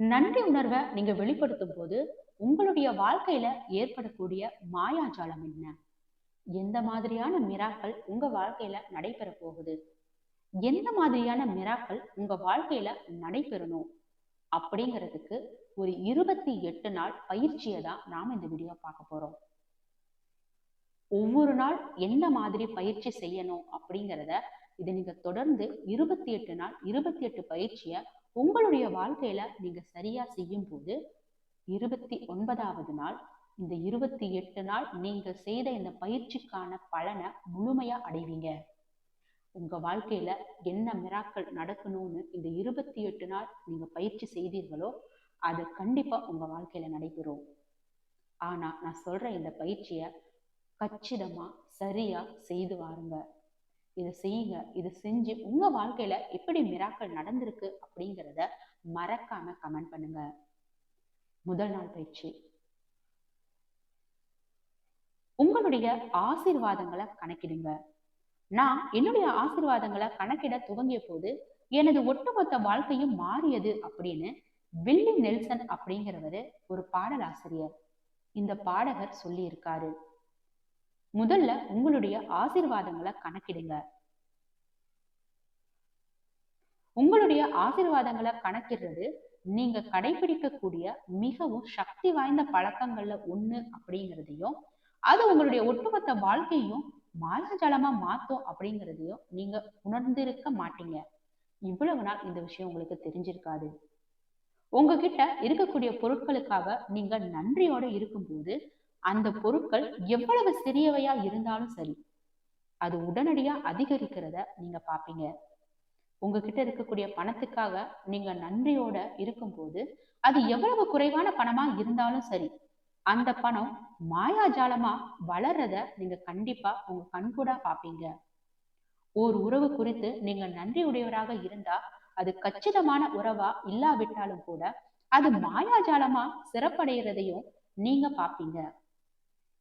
நன்றி உணர்வை நீங்க வெளிப்படுத்தும் போது உங்களுடைய வாழ்க்கையில ஏற்படக்கூடிய மாயாஜாலம் என்ன? எந்த மாதிரியான மிராக்கள் உங்க வாழ்க்கையில நடைபெற போகுது? எந்த மாதிரியான மிராக்கள் உங்க வாழ்க்கையில நடைபெறணும்? அப்படிங்கிறதுக்கு ஒரு இருபத்தி எட்டு நாள் பயிற்சியை தான் நாம இந்த வீடியோ பார்க்க போறோம். ஒவ்வொரு நாள் எந்த மாதிரி பயிற்சி செய்யணும் அப்படிங்கிறத இதை நீங்க தொடர்ந்து இருபத்தி எட்டு நாள் இருபத்தி எட்டு பயிற்சியை உங்களுடைய வாழ்க்கையில நீங்க சரியா செய்யும் போது இருபத்தி ஒன்பதாவது நாள் இந்த இருபத்தி எட்டு நாள் நீங்க செய்த இந்த பயிற்சிக்கான பலனை முழுமையா அடைவீங்க. உங்க வாழ்க்கையில என்ன மிராக்கள் நடக்கணும்னு இந்த இருபத்தி எட்டு நாள் நீங்க பயிற்சி செய்தீர்களோ அது கண்டிப்பா உங்க வாழ்க்கையில நடைபெறும். ஆனா நான் சொல்ற இந்த பயிற்சிய கச்சிதமா சரியா செய்து வாருங்க. இதை செய்யுங்க. இதை செஞ்சு உங்க வாழ்க்கையில எப்படி மிராக்கள் நடந்திருக்கு அப்படிங்கிறத மறக்காம கமெண்ட் பண்ணுங்க. முதல் நாள் பயிற்சி. உங்களுடைய ஆசீர்வாதங்களை கணக்கிடுங்க. நான் என்னுடைய ஆசீர்வாதங்களை கணக்கிட துவங்கிய போது எனது ஒட்டுமொத்த வாழ்க்கையும் மாறியது அப்படின்னு வில்லி நெல்சன் அப்படிங்கிறவரு ஒரு பாடலாசிரியர். இந்த பாடகர் சொல்லியிருக்காரு. முதல்ல உங்களுடைய ஆசிர்வாதங்களை கணக்கிடுங்க. உங்களுடைய ஆசிர்வாதங்களை கணக்கிடுறது நீங்க கடைபிடிக்கக்கூடிய மிகவும் சக்தி வாய்ந்த பழக்கங்கள்ல ஒண்ணு அப்படிங்கிறதையும் அது உங்களுடைய ஒட்டுமொத்த வாழ்க்கையும் மாயாஜாலமா மாத்தும் அப்படிங்கிறதையும் நீங்க உணர்ந்திருக்க மாட்டீங்க. இவ்வளவு நாள் இந்த விஷயம் உங்களுக்கு தெரிஞ்சிருக்காது. உங்ககிட்ட இருக்கக்கூடிய பொருட்களுக்காக நீங்க நன்றியோட இருக்கும்போது அந்த பொருட்கள் எவ்வளவு சிறியவையா இருந்தாலும் சரி அது உடனடியா அதிகரிக்கிறத நீங்க பாப்பீங்க. உங்ககிட்ட இருக்கக்கூடிய பணத்துக்காக நீங்க நன்றியோட இருக்கும்போது அது எவ்வளவு குறைவான பணமா இருந்தாலும் சரி அந்த பணம் மாயாஜாலமா வளர்றத நீங்க கண்டிப்பா உங்க கண்கூடா பாப்பீங்க. ஒரு உறவு குறித்து நீங்க நன்றி உடையவராக இருந்தா அது கச்சிதமான உறவா இல்லாவிட்டாலும் கூட அது மாயாஜாலமா சிறப்படைகிறதையும் நீங்க பாப்பீங்க.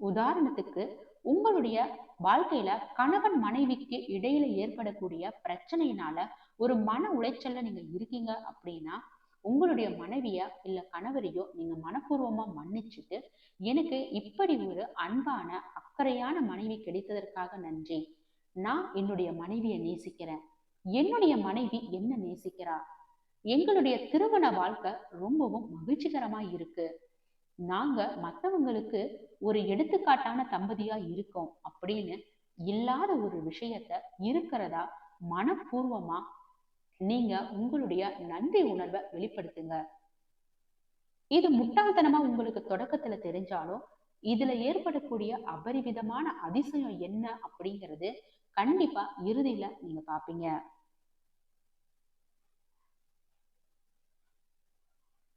உதாரணத்துக்கு உங்களுடைய வாழ்க்கையில கணவன் மனைவிக்கு இடையில ஏற்படக்கூடிய பிரச்சனையினால ஒரு மன உளைச்சல்ல நீங்க இருக்கீங்க அப்படின்னா உங்களுடைய மனைவிய இல்ல கணவரையோ நீங்க மனப்பூர்வமா மன்னிச்சுட்டு எனக்கு இப்படி ஒரு அன்பான அக்கறையான மனைவி கிடைத்ததற்காக நன்றி. நான் என்னுடைய மனைவியை நேசிக்கிறேன். என்னுடைய மனைவி என்ன நேசிக்கிறா? எங்களுடைய திருமண வாழ்க்கை ரொம்பவும் மகிழ்ச்சிகரமா இருக்கு. நாங்க மத்தவங்களுக்கு ஒரு எடுத்துக்காட்டான தம்பதியா இருக்கோம் அப்படின்னு இல்லாத ஒரு விஷயத்த இருக்கிறதா மனப்பூர்வமா நீங்க உங்களுடைய நன்றி உணர்வை வெளிப்படுத்துங்க. இது முட்டாள்தனமா உங்களுக்கு தொடக்கத்துல தெரிஞ்சாலும் இதுல ஏற்படக்கூடிய அபரிவிதமான அதிசயம் என்ன அப்படிங்கிறது கண்டிப்பா இறுதியில நீங்க பாப்பீங்க.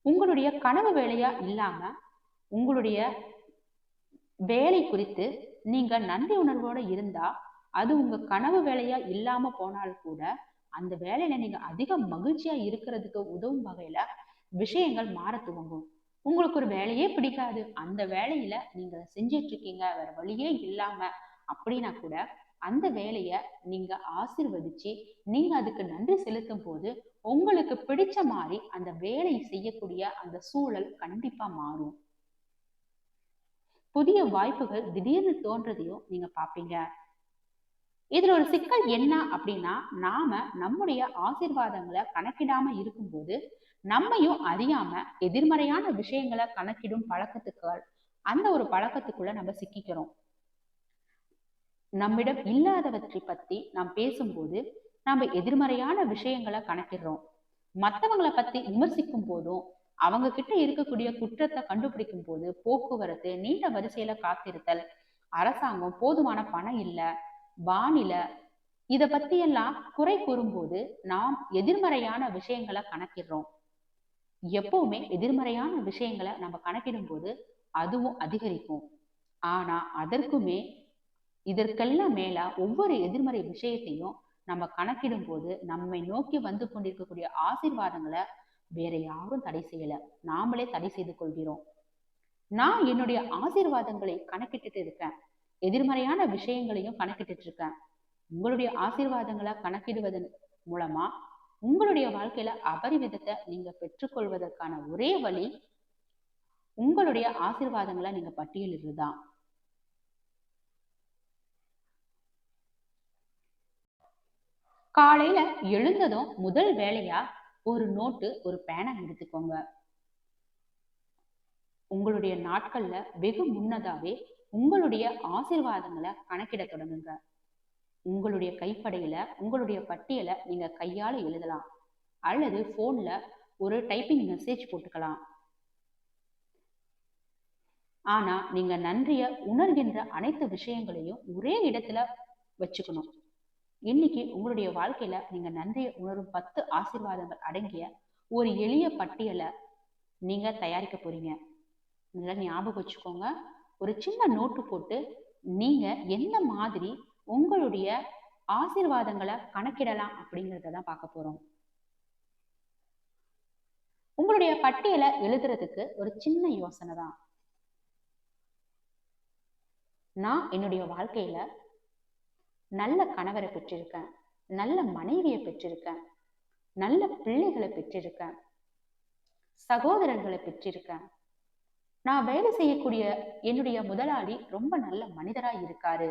உங்களுடைய கனவு வேலையா இல்லாம உங்களுடைய வேலை குறித்து நீங்க நன்றி உணர்வோட இருந்தா அது உங்க கனவு வேலையா இல்லாம போனால் கூட அந்த வேலையில நீங்க அதிக மகிழ்ச்சியா இருக்கிறதுக்கு உதவும் வகையில விஷயங்கள் மாற துவங்கும். உங்களுக்கு ஒரு வேலையே பிடிக்காது. அந்த வேலையில நீங்க செஞ்சிட்டு இருக்கீங்க வேற வழியே இல்லாம அப்படின்னா கூட அந்த வேலைய நீங்க ஆசிர்வதிச்சு நீங்க அதுக்கு நன்றி செலுத்தும் போது உங்களுக்கு பிடிச்ச மாதிரி அந்த வேலை செய்யக்கூடிய அந்த சூழல் கண்டிப்பா மாறும். புதிய வாய்ப்புகள் திடீர்னு தோன்றதையும் நீங்க பாப்பீங்க. இதுல ஒரு சிக்கல் என்ன அப்படின்னா நாம நம்முடைய ஆசிர்வாதங்களை கணக்கிடாம இருக்கும்போது நம்மையும் அறியாம எதிர்மறையான விஷயங்களை கணக்கிடும் பழக்கத்துக்கள் அந்த ஒரு பழக்கத்துக்குள்ள நம்ம சிக்கிக்கிறோம். நம்மிடம் இல்லாதவற்றை பத்தி நாம் பேசும்போது நம்ம எதிர்மறையான விஷயங்களை கணக்கிடுறோம். மற்றவங்களை பத்தி விமர்சிக்கும் போதும் அவங்க கிட்ட இருக்கக்கூடிய குற்றத்தை கண்டுபிடிக்கும் போது போக்குவரத்து நீண்ட வரிசையில காத்திருத்தல் அரசாங்கம் போதுமான பணம் இல்ல வானிலை இத பத்தி எல்லாம் குறை கூறும்போது நாம் எதிர்மறையான விஷயங்களை கணக்கிடுறோம். எப்பவுமே எதிர்மறையான விஷயங்களை நம்ம கணக்கிடும் போது அதுவும் அதிகரிக்கும். ஆனா அதற்குமே இதற்கெல்லாம் மேல ஒவ்வொரு எதிர்மறை விஷயத்தையும் நம்ம கணக்கிடும் போது நம்மை நோக்கி வந்து கொண்டிருக்கக்கூடிய ஆசீர்வாதங்களை வேற யாரும் தடை செய்யல. நாமளே தடை செய்து கொள்கிறோம். நான் என்னுடைய ஆசீர்வாதங்களை கணக்கிட்டுட்டு இருக்கேன். எதிர்மறையான விஷயங்களையும் கணக்கிட்டுட்டு இருக்கேன். உங்களுடைய ஆசீர்வாதங்களை கணக்கிடுவதன் மூலமா உங்களுடைய வாழ்க்கையில அபரிவிதத்தை நீங்க பெற்றுக்கொள்வதற்கான ஒரே வழி உங்களுடைய ஆசிர்வாதங்களை நீங்க பட்டியலிடுறதுதான் காலையில எழுந்ததும் முதல் வேலையா ஒரு நோட்டு ஒரு பேனா எடுத்துக்கோங்க. உங்களுடைய நாட்கள்ல வெகு முன்னதாவே உங்களுடைய ஆசிர்வாதங்களை கணக்கிட தொடங்குங்க. உங்களுடைய கைப்படையில உங்களுடைய பட்டியலை நீங்க கையால எழுதலாம். அல்லது போன்ல ஒரு டைப்பிங் மெசேஜ் போட்டுக்கலாம். ஆனா நீங்க நன்றிய உணர்கின்ற அனைத்து விஷயங்களையும் ஒரே இடத்துல வச்சுக்கணும். இன்னைக்கு உங்களுடைய வாழ்க்கையில நீங்க நன்றியை உணரும் பத்து ஆசீர்வாதங்கள் அடங்கிய ஒரு எளிய பட்டியலை நீங்க தயாரிக்க போறீங்க. நல்லா ஞாபகம் வச்சுக்கோங்க. ஒரு சின்ன நோட்டு போட்டு நீங்க எந்த மாதிரி உங்களுடைய ஆசீர்வாதங்களை கணக்கிடலாம் அப்படிங்கிறத தான் பார்க்க போறோம். உங்களுடைய பட்டியலை எழுதுறதுக்கு ஒரு சின்ன யோசனை தான். நான் என்னுடைய வாழ்க்கையில நல்ல கணவரை பெற்றிருக்கேன். நல்ல மனைவியை பெற்றிருக்கேன். நல்ல பிள்ளைகளை பெற்றிருக்கேன். சகோதரர்களை பெற்றிருக்கேன். நான் வேலை செய்யக்கூடிய என்னுடைய முதலாளி ரொம்ப நல்ல மனிதரா இருக்காரு.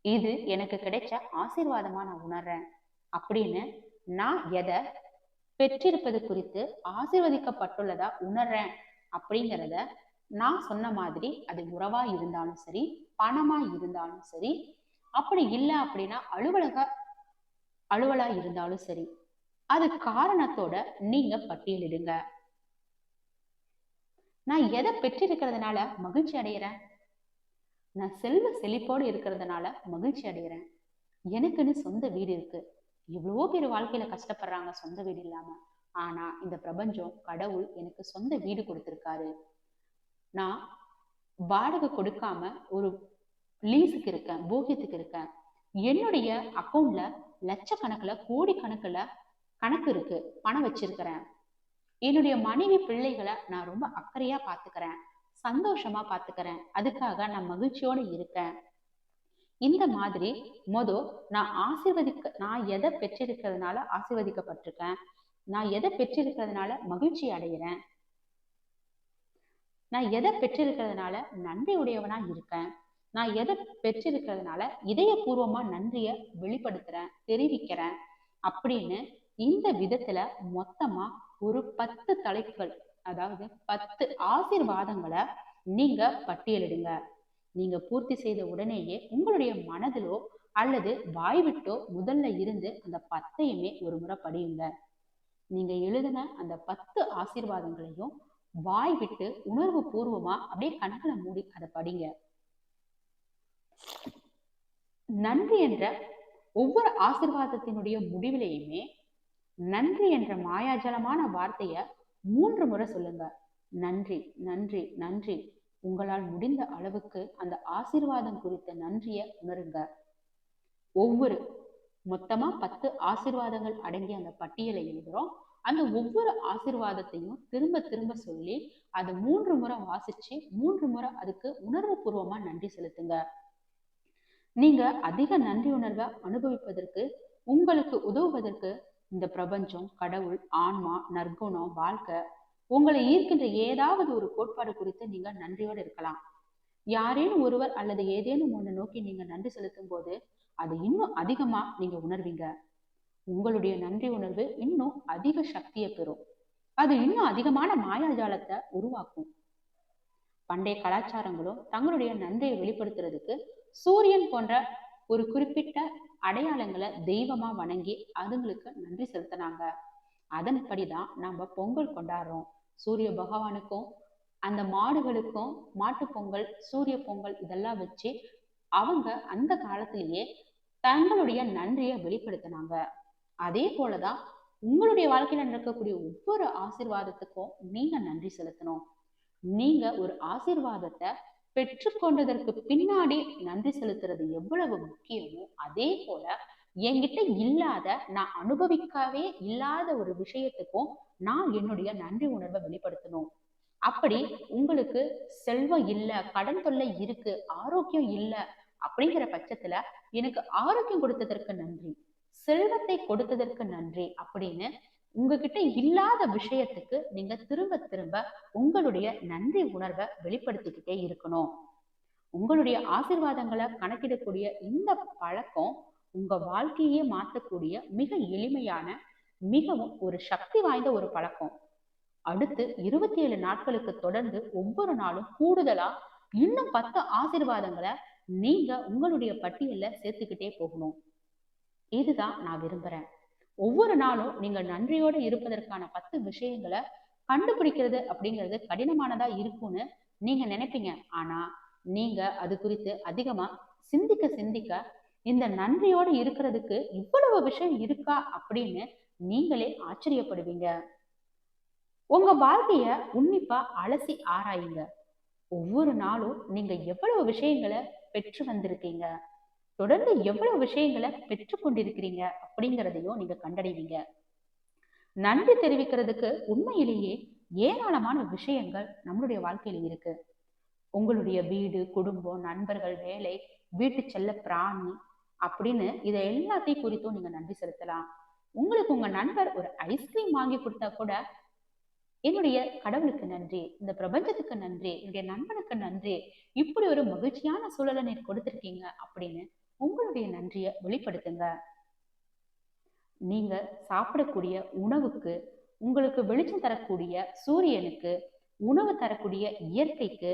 இது எனக்கு கிடைச்ச ஆசீர்வாதமா நான் உணர்றேன். அப்படின்னு நான் எதை பெற்றிருப்பது குறித்து ஆசீர்வதிக்கப்பட்டுள்ளதா உணர்றேன் அப்படிங்கிறத நான் சொன்ன மாதிரி அது உறவா இருந்தாலும் சரி பணமா இருந்தாலும் சரி அப்படி இல்லை அப்படின்னா அலுவலக அலுவலா இருந்தாலும் சரி அது காரணத்தோட நீங்க பட்டியலிடுங்க. நான் எதை பெற்றிருக்கிறதுனால மகிழ்ச்சி அடைகிறேன் நான் செல்வ செழிப்போடு இருக்கிறதுனால மகிழ்ச்சி அடைகிறேன் எனக்குன்னு சொந்த வீடு இருக்கு. எவ்வளவோ பேர் வாழ்க்கையில கஷ்டப்படுறாங்க சொந்த வீடு இல்லாம. ஆனா இந்த பிரபஞ்சம் கடவுள் எனக்கு சொந்த வீடு கொடுத்திருக்காரு. நான் வாடகை கொடுக்காம ஒரு லீஸுக்கு இருக்கேன் போகியத்துக்கு இருக்கேன். என்னுடைய அக்கௌண்ட்ல லட்சக்கணக்கில் கோடி கணக்குல கணக்கு இருக்கு. பணம் வச்சிருக்கிறேன். என்னுடைய மனைவி பிள்ளைகளை நான் ரொம்ப அக்கறையா பாத்துக்கிறேன். சந்தோஷமா பாத்துக்கிறேன். அதுக்காக நான் மகிழ்ச்சியோட இருக்கேன். இந்த மாதிரி மொத நான் ஆசிர்வதிக்க நான் எதை பெற்றிருக்கிறதுனால ஆசிர்வதிக்கப்பட்டிருக்கேன். நான் எதை பெற்றிருக்கிறதுனால மகிழ்ச்சி அடைகிறேன் நான் எதை பெற்றிருக்கிறதுனால நன்றி உடையவனா இருக்கேன் நான் எதை பெற்றிருக்கிறதுனால இதயபூர்வமா நன்றிய வெளிப்படுத்துறேன் தெரிவிக்கிறேன் அப்படின்னு இந்த விதத்துல மொத்தமா ஒரு பத்து தலைப்புகள் அதாவது பத்து ஆசிர்வாதங்களை நீங்க பட்டியலிடுங்க. நீங்க பூர்த்தி செய்த உடனேயே உங்களுடைய மனதிலோ அல்லது வாய்விட்டோ முதல்ல இருந்து அந்த பத்தையுமே ஒரு முறை படியுங்க. நீங்க எழுதின அந்த பத்து ஆசீர்வாதங்களையும் வாய் விட்டு உணர்வு பூர்வமா அப்படியே கண்களை மூடி அதை படிங்க. நன்றி என்ற ஒவ்வொரு ஆசிர்வாதத்தினுடைய முடிவிலையுமே நன்றி என்ற மாயாஜலமான வார்த்தைய மூன்று முறை சொல்லுங்க. நன்றி நன்றி நன்றி. உங்களால் முடிந்த அளவுக்கு அந்த ஆசிர்வாதம் குறித்த நன்றிய உணருங்க. ஒவ்வொரு மொத்தமா பத்து ஆசிர்வாதங்கள் அடங்கிய அந்த பட்டியலை எழுதுறோம். அந்த ஒவ்வொரு ஆசிர்வாதத்தையும் திரும்ப திரும்ப சொல்லி அதை மூன்று முறை வாசிச்சு மூன்று முறை அதுக்கு உணர்வு பூர்வமா நன்றி செலுத்துங்க. நீங்க அதிக நன்றி உணர்வை அனுபவிப்பதற்கு உங்களுக்கு உதவுவதற்கு இந்த பிரபஞ்சம் கடவுள் ஆன்மா நற்குணம் வாழ்க்கை உங்களை ஈர்க்கின்ற ஏதாவது ஒரு கோட்பாடு குறித்து நீங்க நன்றியோடு இருக்கலாம். யாரேனும் ஒருவர் அல்லது ஏதேனும் ஒன்று நோக்கி நீங்க நன்றி செலுத்தும் போது அது இன்னும் அதிகமா நீங்க உணர்வீங்க. உங்களுடைய நன்றி உணர்வு இன்னும் அதிக சக்தியை பெறும். அது இன்னும் அதிகமான மாயாஜாலத்தை உருவாக்கும். பண்டைய கலாச்சாரங்களும் தங்களுடைய நன்றியை வெளிப்படுத்துறதுக்கு சூரியன் போன்ற ஒரு குறிப்பிட்ட அடையாளங்களை தெய்வமா வணங்கி அதுங்களுக்கு நன்றி செலுத்தினாங்க. அதன்படிதான் நம்ம பொங்கல் கொண்டாடுறோம். சூரிய பகவானுக்கும் அந்த மாடுகளுக்கும் மாட்டு பொங்கல் சூரிய பொங்கல் இதெல்லாம் வச்சு அவங்க அந்த காலத்திலேயே தங்களுடைய நன்றியை வெளிப்படுத்தினாங்க. அதே போலதான் உங்களுடைய வாழ்க்கையில நடக்கக்கூடிய ஒவ்வொரு ஆசிர்வாதத்துக்கும் நீங்க நன்றி செலுத்தணும். நீங்க ஒரு ஆசிர்வாதத்தை பெற்றுக்கொண்டதற்கு பின்னாடி நன்றி செலுத்துறது எவ்வளவு முக்கியமோ அதே போல என்கிட்ட இல்லாத நான் அனுபவிக்கவே இல்லாத ஒரு விஷயத்துக்கும் நான் என்னுடைய நன்றி உணர்வை வெளிப்படுத்தணும். அப்படி உங்களுக்கு செல்வம் இல்ல கடன் தொல்லை இருக்கு ஆரோக்கியம் இல்ல அப்படிங்கிற பட்சத்துல எனக்கு ஆரோக்கியம் கொடுத்ததற்கு நன்றி. செல்வத்தை கொடுத்ததற்கு நன்றி அப்படின்னு உங்ககிட்ட இல்லாத விஷயத்துக்கு நீங்க திரும்ப திரும்ப உங்களுடைய நன்றி உணர்வை வெளிப்படுத்திக்கிட்டே இருக்கணும். உங்களுடைய ஆசிர்வாதங்களை கணக்கிடக்கூடிய இந்த பழக்கம் உங்க வாழ்க்கையே மாற்றக்கூடிய மிக எளிமையான மிகவும் ஒரு சக்தி வாய்ந்த ஒரு பழக்கம். அடுத்து இருபத்தி ஏழு நாட்களுக்கு தொடர்ந்து ஒவ்வொரு நாளும் கூடுதலா இன்னும் பத்து ஆசிர்வாதங்களை நீங்க உங்களுடைய பட்டியல்ல சேர்த்துக்கிட்டே போகணும். இதுதான் நான் விரும்புறேன். ஒவ்வொரு நாளும் நீங்க நன்றியோட இருப்பதற்கான பத்து விஷயங்களை கண்டுபிடிக்கிறது அப்படிங்கிறது கடினமானதா இருக்கும்னு நீங்க நினைப்பீங்க. ஆனா நீங்க அது குறித்து அதிகமா சிந்திக்க சிந்திக்க இந்த நன்றியோட இருக்கிறதுக்கு இவ்வளவு விஷயம் இருக்கா அப்படின்னு நீங்களே ஆச்சரியப்படுவீங்க. உங்க வாழ்க்கைய உன்னிப்பா அலசி ஆராயுங்க. ஒவ்வொரு நாளும் நீங்க எவ்வளவு விஷயங்களை பெற்று வந்திருக்கீங்க. தொடர்ந்து எவ்வளவு விஷயங்களை பெற்றுக்கொண்டிருக்கிறீங்க அப்படிங்கிறதையும் நீங்க கண்டடைவீங்க. நன்றி தெரிவிக்கிறதுக்கு உண்மையிலேயே ஏராளமான விஷயங்கள் நம்மளுடைய வாழ்க்கையில இருக்கு. உங்களுடைய வீடு குடும்பம் நண்பர்கள் வேலை வீட்டு செல்ல பிராணி அப்படின்னு இதை எல்லாத்தையும் குறித்தும் நீங்க நன்றி செலுத்தலாம். உங்களுக்கு உங்க நண்பர் ஒரு ஐஸ்கிரீம் வாங்கி கொடுத்தா கூட என்னுடைய கடவுளுக்கு நன்றி இந்த பிரபஞ்சத்துக்கு நன்றி என்னுடைய நண்பனுக்கு நன்றி இப்படி ஒரு மகிழ்ச்சியான சூழலை நீர் கொடுத்திருக்கீங்க அப்படின்னு உங்களுடைய நன்றியை வெளிப்படுத்துங்க. நீங்க சாப்பிடக்கூடிய உணவுக்கு உங்களுக்கு வெளிச்சம் தரக்கூடிய சூரியனுக்கு உணவு தரக்கூடிய இயற்கைக்கு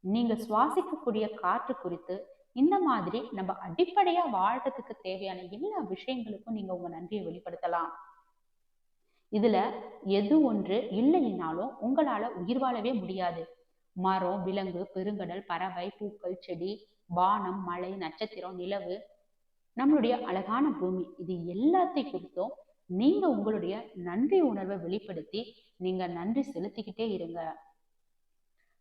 நீங்க சுவாசிக்கக்கூடிய காற்று குறித்து இந்த மாதிரி நம்ம அடிப்படையா வாழ்றதுக்கு தேவையான எல்லா விஷயங்களுக்கும் நீங்க உங்க நன்றியை வெளிப்படுத்தலாம். இதுல எது ஒன்று இல்லைன்னாலும் உங்களால உயிர் வாழவே முடியாது. மரம் விலங்கு பெருங்கடல் பறவை பூக்கள் செடி வானம் மழை நட்சத்திரம் நிலவு நம்மளுடைய அழகான பூமி. இது எல்லாத்தை குறித்தும் நீங்க உங்களுடைய நன்றி உணர்வை வெளிப்படுத்தி நீங்க நன்றி செலுத்திக்கிட்டே இருங்க.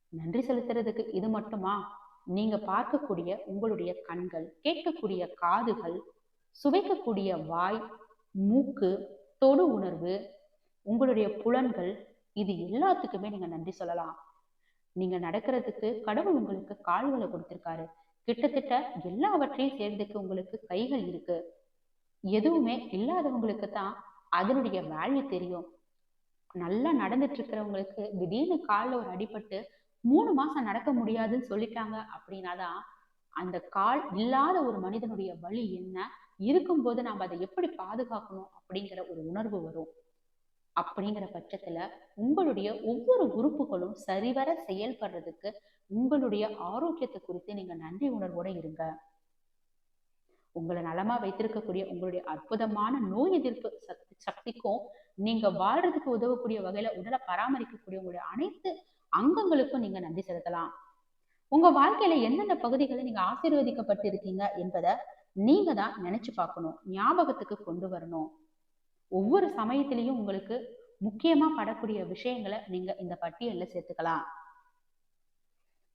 நன்றி செலுத்துறதுக்கு இது மட்டுமா? நீங்க பார்க்கக்கூடிய உங்களுடைய கண்கள் கேட்கக்கூடிய காதுகள் சுவைக்கக்கூடிய வாய் மூக்கு தொடு உணர்வு உங்களுடைய புலன்கள் இது எல்லாத்துக்குமே நீங்க நன்றி சொல்லலாம். நீங்க நடக்கிறதுக்கு கடவுள் உங்களுக்கு கால்களை கொடுத்திருக்காரு. கிட்டத்தட்ட எல்லாவற்றையும் சேர்ந்துக்கு உங்களுக்கு கைகள் இருக்கு. எதுவுமே இல்லாதவங்களுக்கு தான் அதனுடைய வேல்யூ தெரியும். நல்லா நடந்துட்டு இருக்கிறவங்களுக்கு திடீர்னு காலில் ஒரு அடிபட்டு மூணு மாசம் நடக்க முடியாதுன்னு சொல்லிட்டாங்க அப்படின்னாதான் அந்த கால் இல்லாத ஒரு மனிதனுடைய வழி என்ன? இருக்கும்போது நாம் அதை எப்படி பாதுகாக்கணும் அப்படிங்கிற ஒரு உணர்வு வரும். அப்படிங்கிற பட்சத்துல உங்களுடைய ஒவ்வொரு உறுப்புகளும் சரிவர செயல்படுறதுக்கு உங்களுடைய ஆரோக்கியத்தை குறித்து நீங்க நன்றி உணர்வோட இருங்க. உங்களை நலமா வைத்திருக்கக்கூடிய உங்களுடைய அற்புதமான நோய் எதிர்ப்பு சக்தி சக்திக்கும் நீங்க வாழ்றதுக்கு உதவக்கூடிய வகையில உடலை பராமரிக்கக்கூடிய உங்களுடைய அனைத்து அங்கங்களுக்கும் நீங்க நன்றி செலுத்தலாம். உங்க வாழ்க்கையில எந்தெந்த பகுதிகளை நீங்க ஆசீர்வதிக்கப்பட்டு இருக்கீங்க என்பதை நீங்க தான் நினைச்சு பார்க்கணும். ஞாபகத்துக்கு கொண்டு வரணும். ஒவ்வொரு சமயத்திலையும் உங்களுக்கு முக்கியமா படக்கூடிய விஷயங்களை நீங்க இந்த பட்டியல்ல சேர்த்துக்கலாம்.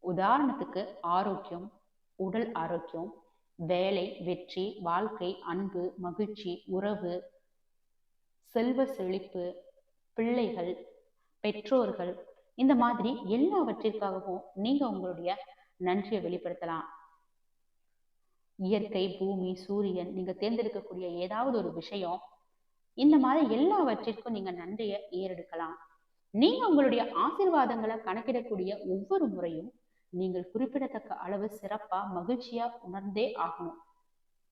உதாரணத்துக்கு ஆரோக்கியம் உடல் ஆரோக்கியம் வேலை வெற்றி வாழ்க்கை அன்பு மகிழ்ச்சி உறவு செல்வ செழிப்பு பிள்ளைகள் பெற்றோர்கள் இந்த மாதிரி எல்லாவற்றிற்காகவும் நீங்க உங்களுடைய நன்றியை வெளிப்படுத்தலாம். இயற்கை பூமி சூரியன் நீங்க தேர்ந்தெடுக்கக்கூடிய ஏதாவது ஒரு விஷயம் இந்த மாதிரி எல்லாவற்றிற்கும் நீங்க நன்றியை ஏறெடுக்கலாம். நீங்க உங்களுடைய ஆசிர்வாதங்களை கணக்கிடக்கூடிய ஒவ்வொரு முறையும் நீங்கள் குறிப்பிடத்தக்க அளவு சிறப்பா மகிழ்ச்சியா உணர்ந்தே ஆகணும்.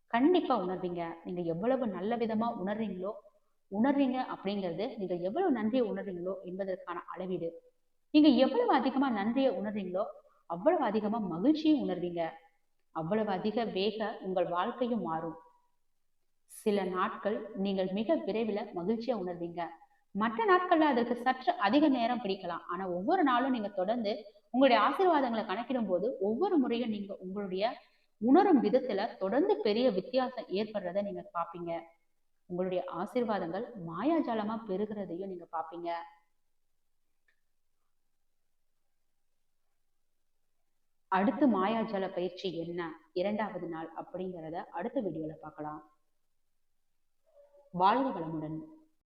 கண்டிப்பா உணர்வீங்க. நீங்க எவ்வளவு நல்ல விதமா உணர்றீங்களோ உணர்றீங்க அப்படிங்கிறது நீங்க எவ்வளவு நன்றியை உணர்றீங்களோ என்பதற்கான அளவீடு. நீங்க எவ்வளவு அதிகமா நன்றியை உணர்றீங்களோ அவ்வளவு அதிகமா மகிழ்ச்சியும் உணர்வீங்க. அவ்வளவு அதிக வேக உங்கள் வாழ்க்கையும் மாறும். சில நாட்கள் நீங்கள் மிக விரைவில் மகிழ்ச்சியா உணர்வீங்க. மற்ற நாட்கள்ல அதற்கு சற்று அதிக நேரம் பிடிக்கலாம். ஆனா ஒவ்வொரு நாளும் நீங்க தொடர்ந்து உங்களுடைய ஆசீர்வாதங்களை கணக்கிடும் போது ஒவ்வொரு முறையும் நீங்க உங்களுடைய உணரும் விதத்துல தொடர்ந்து பெரிய வித்தியாசம் ஏற்படுறத நீங்க பாப்பீங்க உங்களுடைய ஆசீர்வாதங்கள் மாயாஜாலமா பெருகிறதையும் நீங்க பாப்பீங்க அடுத்து மாயாஜால பயிற்சி என்ன? இரண்டாவது நாள் அப்படிங்கிறத அடுத்த வீடியோல பார்க்கலாம். வாழ்க வளமுடன்.